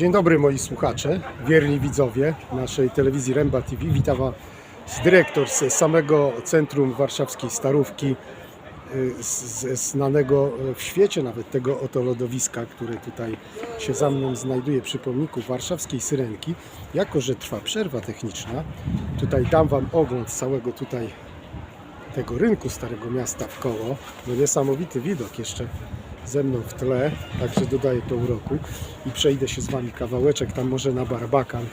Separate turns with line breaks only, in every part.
Dzień dobry moi słuchacze, wierni widzowie naszej telewizji Ręba TV. Witam Was dyrektor z samego centrum warszawskiej Starówki, y, ze znanego w świecie nawet tego oto lodowiska, które tutaj się za mną znajduje przy pomniku warszawskiej Syrenki. Jako, że trwa przerwa techniczna, tutaj dam Wam ogląd całego tutaj tego rynku Starego Miasta w koło. No niesamowity widok jeszcze ze mną w tle, także dodaję to uroku i przejdę się z Wami kawałeczek tam może na Barbakan,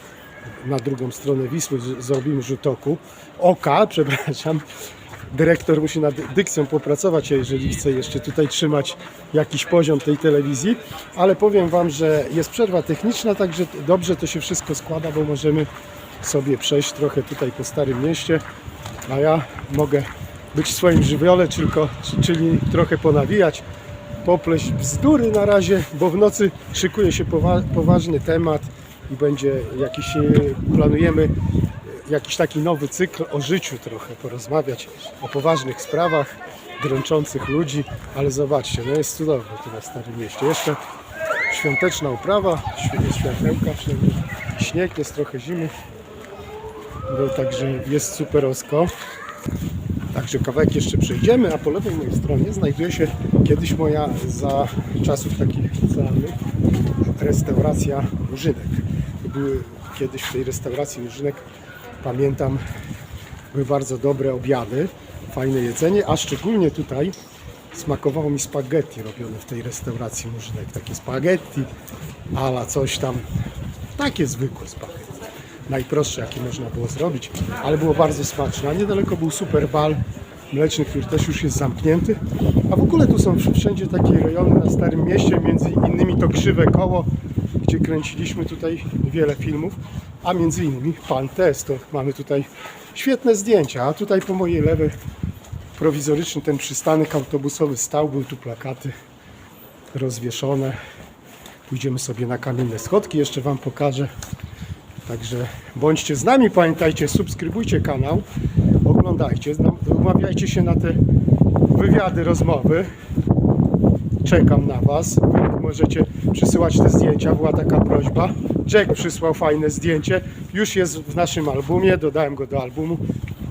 na drugą stronę Wisły zrobimy rzut oku. Oka, przepraszam. Dyrektor musi nad dykcją popracować, jeżeli chce jeszcze tutaj trzymać jakiś poziom tej telewizji, ale powiem Wam, że jest przerwa techniczna, także dobrze to się wszystko składa, bo możemy sobie przejść trochę tutaj po Starym Mieście, a ja mogę być w swoim żywiole, tylko, czyli trochę ponawijać, popleść bzdury na razie, bo w nocy szykuje się powa- poważny temat i będzie jakiś, e, planujemy e, jakiś taki nowy cykl o życiu trochę, porozmawiać o poważnych sprawach dręczących ludzi, ale zobaczcie, no jest cudownie tu na Starym Mieście. Jeszcze świąteczna uprawa, świe- światełka śnieg, jest trochę zimy, także jest superosko. Także kawałek jeszcze przejdziemy, a po lewej mojej stronie znajduje się kiedyś moja za czasów takich licealnych restauracja Murzynek. Były kiedyś w tej restauracji Murzynek, pamiętam, były bardzo dobre obiady, fajne jedzenie, a szczególnie tutaj smakowało mi spaghetti robione w tej restauracji Murzynek. Takie spaghetti, ala coś tam, takie zwykłe spaghetti najprostsze, jakie można było zrobić, ale było bardzo smaczne. A niedaleko był super bal mleczny, który też już jest zamknięty. A w ogóle tu są wszędzie takie rejony na Starym Mieście, między innymi to Krzywe Koło, gdzie kręciliśmy tutaj wiele filmów, a między innymi Pan Testo. Mamy tutaj świetne zdjęcia, a tutaj po mojej lewej prowizoryczny ten przystanek autobusowy stał, były tu plakaty rozwieszone. Pójdziemy sobie na kamienne schodki, jeszcze Wam pokażę. Także bądźcie z nami, pamiętajcie, subskrybujcie kanał, oglądajcie, umawiajcie się na te wywiady, rozmowy. Czekam na Was. Wy możecie przysyłać te zdjęcia, była taka prośba. Jack przysłał fajne zdjęcie, już jest w naszym albumie, dodałem go do albumu.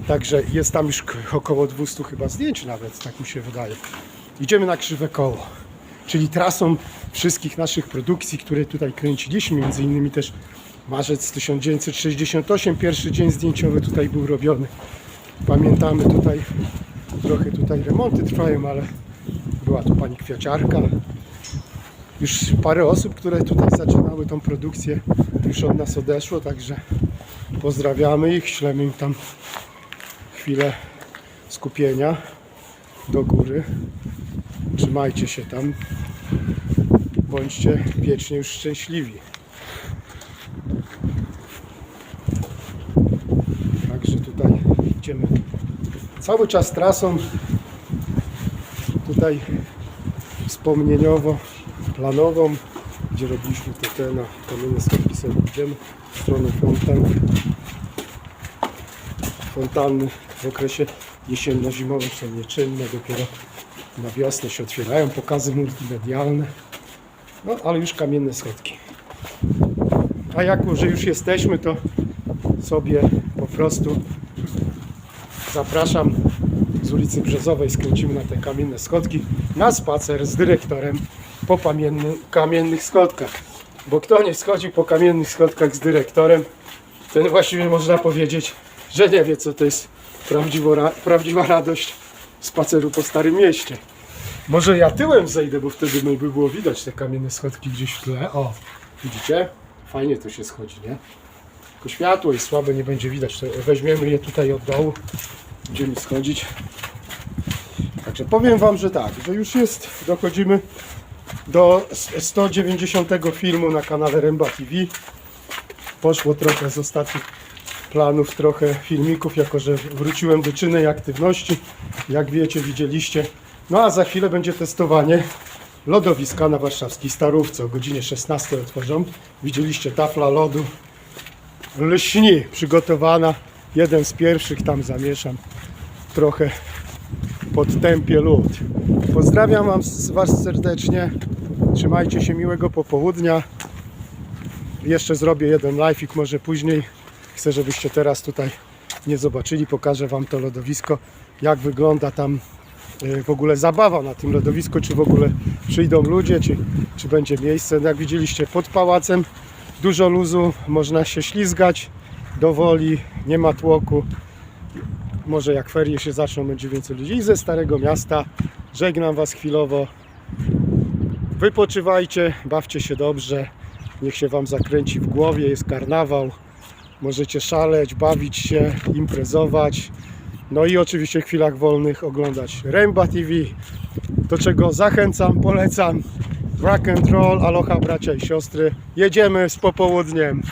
Także jest tam już około 200 chyba zdjęć nawet, tak mi się wydaje. Idziemy na Krzywe Koło, czyli trasą wszystkich naszych produkcji, które tutaj kręciliśmy, między innymi też marzec 1968, pierwszy dzień zdjęciowy tutaj był robiony. Pamiętamy tutaj, trochę tutaj remonty trwają, ale była tu pani kwiaciarka. Już parę osób, które tutaj zaczynały tą produkcję, już od nas odeszło, także pozdrawiamy ich, ślemy im tam chwilę skupienia do góry. Trzymajcie się tam, bądźcie wiecznie już szczęśliwi. Także tutaj idziemy cały czas trasą tutaj wspomnieniowo planową, gdzie robiliśmy te na kamienne schodki sobie idziemy w stronę fontan. Fontanny w okresie jesienno-zimowym są nieczynne, dopiero na wiosnę się otwierają, pokazy multimedialne. No ale już kamienne schodki. A jako, że już jesteśmy, to sobie po prostu zapraszam z ulicy Brzezowej, skręcimy na te kamienne schodki, na spacer z dyrektorem po kamienny, kamiennych schodkach. Bo kto nie schodzi po kamiennych schodkach z dyrektorem, ten właściwie można powiedzieć, że nie wie co to jest ra- prawdziwa radość spaceru po Starym Mieście. Może ja tyłem zejdę, bo wtedy by było widać te kamienne schodki gdzieś w tle. O, widzicie? Fajnie to się schodzi, nie? Tylko światło jest słabe, nie będzie widać. Weźmiemy je tutaj od dołu. Będziemy schodzić. Także powiem Wam, że tak, że już jest, dochodzimy do 190 filmu na kanale Ręba TV. Poszło trochę z ostatnich planów, trochę filmików, jako że wróciłem do czynnej aktywności. Jak wiecie, widzieliście. No a za chwilę będzie testowanie lodowiska na warszawskiej Starówce. O godzinie 16 otworzą. Widzieliście tafla lodu lśni przygotowana. Jeden z pierwszych tam zamieszam. Trochę podtępię lód. Pozdrawiam wam, Was serdecznie. Trzymajcie się miłego popołudnia. Jeszcze zrobię jeden live'ik może później. Chcę, żebyście teraz tutaj nie zobaczyli. Pokażę Wam to lodowisko, jak wygląda tam w ogóle zabawa na tym lodowisku, czy w ogóle przyjdą ludzie, czy, czy będzie miejsce. No Jak widzieliście pod pałacem dużo luzu, można się ślizgać do woli, nie ma tłoku. Może jak ferie się zaczną, będzie więcej ludzi. I ze Starego Miasta żegnam Was chwilowo. Wypoczywajcie, bawcie się dobrze. Niech się Wam zakręci w głowie, jest karnawał. Możecie szaleć, bawić się, imprezować. No i oczywiście w chwilach wolnych oglądać Remba TV, do czego zachęcam, polecam. Rock and roll, aloha bracia i siostry. Jedziemy z popołudniem.